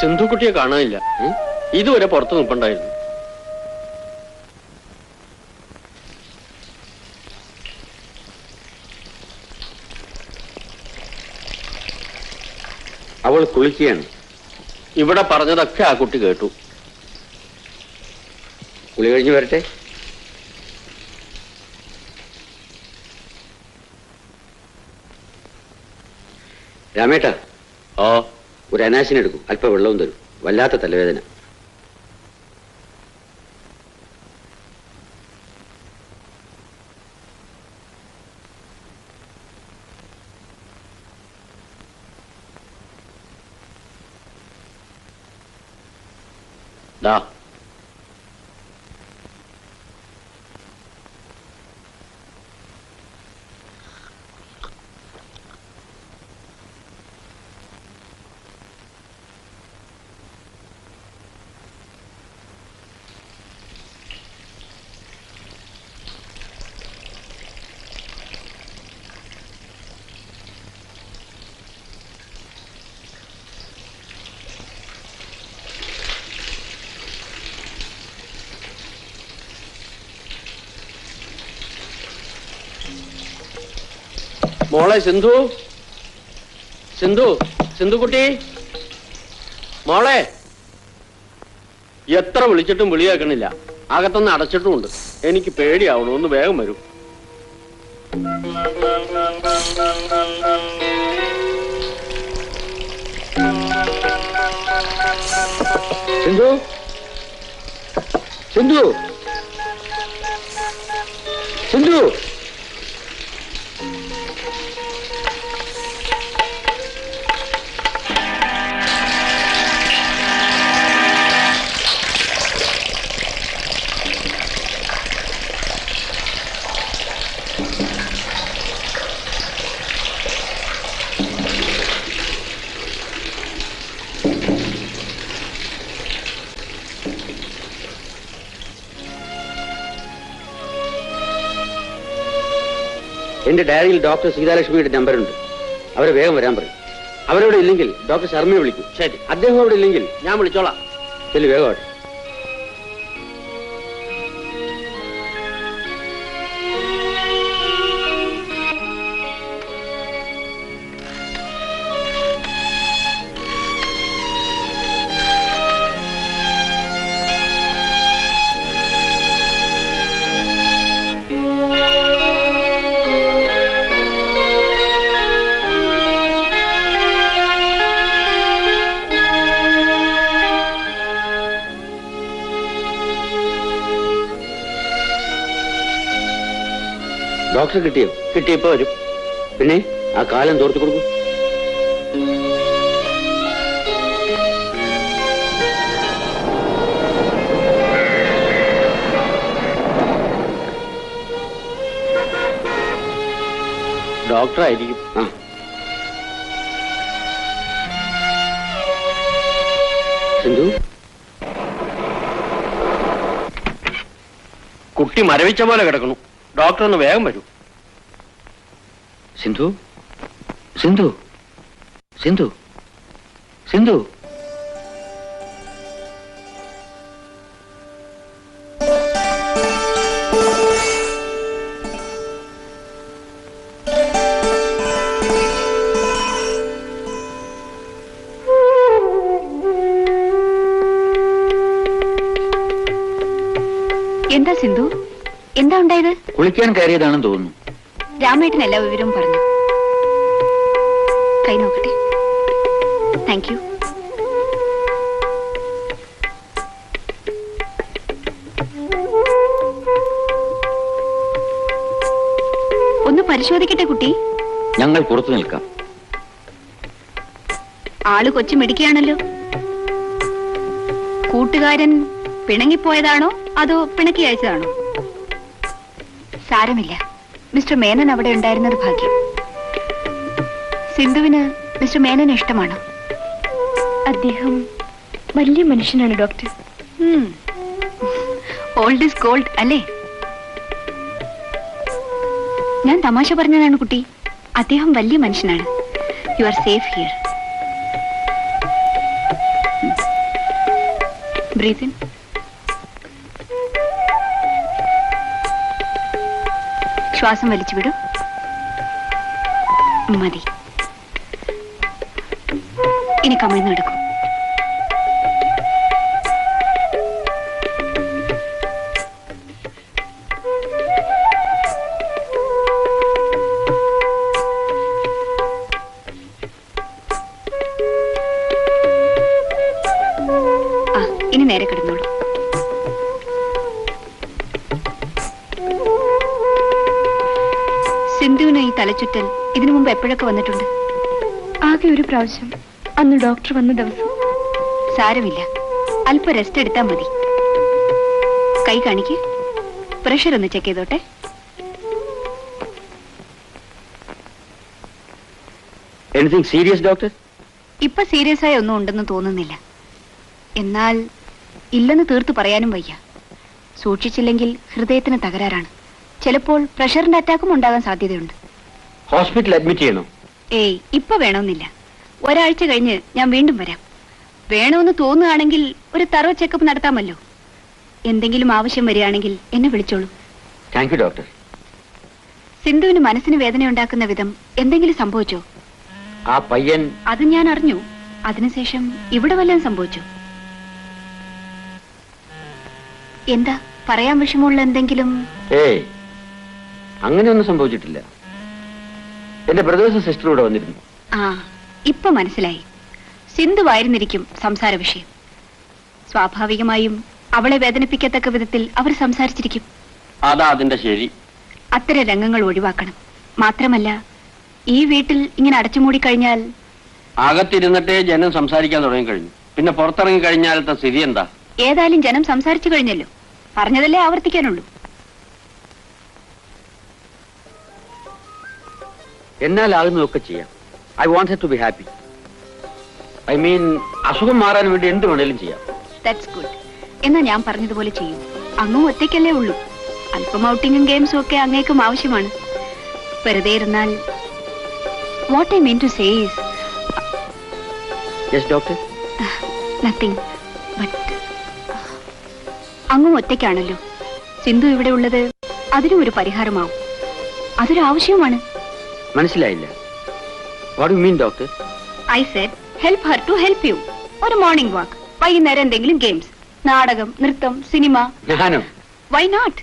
സിന്ധുക്കുട്ടിയെ കാണാനില്ല. ഇതുവരെ പുറത്തു നിൽപ്പണ്ടായിരുന്നു അവൾ കുളിക്കുകയാണ്. ഇവിടെ പറഞ്ഞതൊക്കെ ആ കുട്ടി കേട്ടു. കുളി കഴിഞ്ഞു വരട്ടെ? രാമേട്ടാ. ഓ ഒരു അനാശിനെടുക്കും അല്പം വെള്ളവും തരും. വല്ലാത്ത തലവേദന. ദാ. മോളെ സിന്ധു. സിന്ധു സിന്ധുക്കുട്ടി. മോളെ. എത്ര വിളിച്ചിട്ടും വിളിയാക്കണില്ല അകത്തൊന്ന് അടച്ചിട്ടുമുണ്ട്. എനിക്ക് പേടിയാവണു. ഒന്ന് വേഗം വരൂ. സിന്ധു. സിന്ധു. സിന്ധു. എന്റെ ഡയറിയിൽ ഡോക്ടർ സീതാലക്ഷ്മിയുടെ നമ്പറുണ്ട്. അവരെ വേഗം വരാൻ പറയും. അവരവിടെ ഇല്ലെങ്കിൽ ഡോക്ടർ ശർമ്മയെ വിളിക്കും. ശരി. അദ്ദേഹം അവിടെ ഇല്ലെങ്കിൽ ഞാൻ വിളിച്ചോളാം. ചെല്ലു വേഗം ഡോക്ടർ കിട്ടിയോ? കിട്ടിയപ്പോ വരും. പിന്നെ ആ കാലം തോർത്തു കൊടുക്കും. ഡോക്ടർ ആയിരിക്കും ആ. സിന്ധു? കുട്ടി മരവിച്ച പോലെ കിടക്കണു ഡോക്ടർ ഒന്ന് വേഗം വരൂ സിന്ധു സിന്ധു സിന്ധു സിന്ധു എന്താ സിന്ധു എന്താ ഉണ്ടായത്? കുളിക്കാൻ കയറിയതാണെന്ന് തോന്നുന്നു. രാമേട്ടൻ എല്ലാ വിവരവും പറഞ്ഞു. കൈ നോക്കട്ടെ. താങ്ക് യു ഒന്ന് പരിശോധിക്കട്ടെ കുട്ടി. ഞങ്ങൾ പുറത്തു നിൽക്കാം. ആൾ കൊച്ചു മിടിക്കുകയാണല്ലോ കൂട്ടുകാരൻ പിണങ്ങിപ്പോയതാണോ അതോ പിണക്കി അയച്ചതാണോ? സാരമില്ല. മിസ്റ്റർ മേനൻ അവിടെ ഉണ്ടായിരുന്നത് ഭാഗ്യം. സിന്ധുവിന് മിസ്റ്റർ മേനൻ ഇഷ്ടമാണോ? അദ്ദേഹം വലിയ മനുഷ്യനാണ് ഡോക്ടർ. ഓൾഡ് ഇസ് ഗോൾഡ് അല്ലേ? ഞാൻ തമാശ പറഞ്ഞതാണ് കുട്ടി. അദ്ദേഹം വലിയ മനുഷ്യനാണ്. You are safe here breathe ശ്വാസം വലിച്ചു വിടും. മതി. ഇനി കമിഴ്ന്ന് എടുക്കും ഇനി നേരെ കിടന്നോളൂ. ഈ ഇതിനു മുമ്പ് എപ്പോഴൊക്കെ വന്നിട്ടുണ്ട്? ആകെ ഒരു പ്രാവശ്യം. അന്ന് ഡോക്ടർ വന്ന ദിവസം. സാരമില്ല. അല്പം റെസ്റ്റ് എടുത്താൽ മതി. കൈ കാണിക്ക്. പ്രഷർ ഒന്ന് ചെക്ക് ചെയ്തോട്ടെ. എനിത്തിങ് സീരിയസ് ഡോക്ടർ ഇപ്പൊ സീരിയസ് ആയ ഒന്നും ഉണ്ടെന്ന് തോന്നുന്നില്ല. എന്നാൽ ഇല്ലെന്ന് തീർത്തു പറയാനും വയ്യ. സൂക്ഷിച്ചില്ലെങ്കിൽ ഹൃദയത്തിന് തകരാറാണ്. ചിലപ്പോൾ പ്രഷറിന്റെ അറ്റാക്കും ഉണ്ടാകാൻ സാധ്യതയുണ്ട്. ഹോസ്പിറ്റലിൽ അഡ്മിറ്റ് ചെയ്യണോ? ഏയ് ഇപ്പൊ വേണമെന്നില്ല. ഒരാഴ്ച കഴിഞ്ഞ് ഞാൻ വീണ്ടും വരാം. വേണമെന്ന് തോന്നുകയാണെങ്കിൽ ഒരു തറോ ചെക്കപ്പ് നടത്താമല്ലോ. എന്തെങ്കിലും ആവശ്യം വരികയാണെങ്കിൽ എന്നെ വിളിച്ചോളൂ. താങ്ക് യു ഡോക്ടർ സിന്ധുവിന് മനസ്സിന് വേദന ഉണ്ടാക്കുന്ന വിധം എന്തെങ്കിലും സംഭവിച്ചോ? ആ പയ്യൻ അത് ഞാൻ അറിഞ്ഞു. അതിനുശേഷം ഇവിടെ വല്ലതും സംഭവിച്ചു? എന്താ? പറയാൻ വിഷമമുള്ള എന്തെങ്കിലും? ഏയ് അങ്ങനെയൊന്നും സംഭവിച്ചിട്ടില്ല. എന്റെ ബ്രദേഴ്സും സിസ്റ്ററും ഇവിടെ വന്നിരുന്നു. ആ ഇപ്പൊ മനസ്സിലായി. സിന്ധുവായിരുന്നിരിക്കും സംസാര വിഷയം. സ്വാഭാവികമായും അവളെ വേദനിപ്പിക്കത്തക്ക വിധത്തിൽ അവർ സംസാരിച്ചിരിക്കും. അതാ അതിന്റെ ശരി. അത്തരം രംഗങ്ങൾ ഒഴിവാക്കണം. മാത്രമല്ല ഈ വീട്ടിൽ ഇങ്ങനെ അടച്ചുമൂടി കഴിഞ്ഞാൽ അകത്തിരുന്നിട്ടേ ജനം സംസാരിക്കാൻ തുടങ്ങി കഴിഞ്ഞു. പിന്നെ പുറത്തിറങ്ങി കഴിഞ്ഞാലത്തെ സ്ഥിതി എന്താ? ഏതായാലും ജനം സംസാരിച്ചു കഴിഞ്ഞല്ലോ. പറഞ്ഞതല്ലേ ആവർത്തിക്കാനുള്ളൂ. എന്നാൽ ആകുന്നതൊക്കെ ചെയ്യാം I want to be happy I mean അസുഖം മാറാൻ വേണ്ടി എന്ത് വേണേലും ചെയ്യാം. ദാറ്റ്സ് ഗുഡ് എന്നാ ഞാൻ പറഞ്ഞതുപോലെ ചെയ്യൂ. അങ്ങും ഒറ്റയ്ക്കല്ലേ ഉള്ളൂ. അല്പം ഔട്ടിങ്ങും ഗെയിംസും ഒക്കെ അങ്ങേക്കും ആവശ്യമാണ്. വെറുതെ ഇരുന്നാൽ what I mean to says yes doctor nothing but അങ്ങും ഒറ്റയ്ക്കാണല്ലോ. സിന്ധു ഇവിടെ ഉള്ളത് അതിനും ഒരു പരിഹാരമാവും. അതൊരു ആവശ്യവുമാണ് മനസ്സിലായില്ല. What you mean doctor I said help her to help you ഒരു മോർണിംഗ് വാക്ക് വൈകുന്നേരം എന്തെങ്കിലും ഗെയിംസ് നാടകം നൃത്തം സിനിമ ഞാനോ? Why not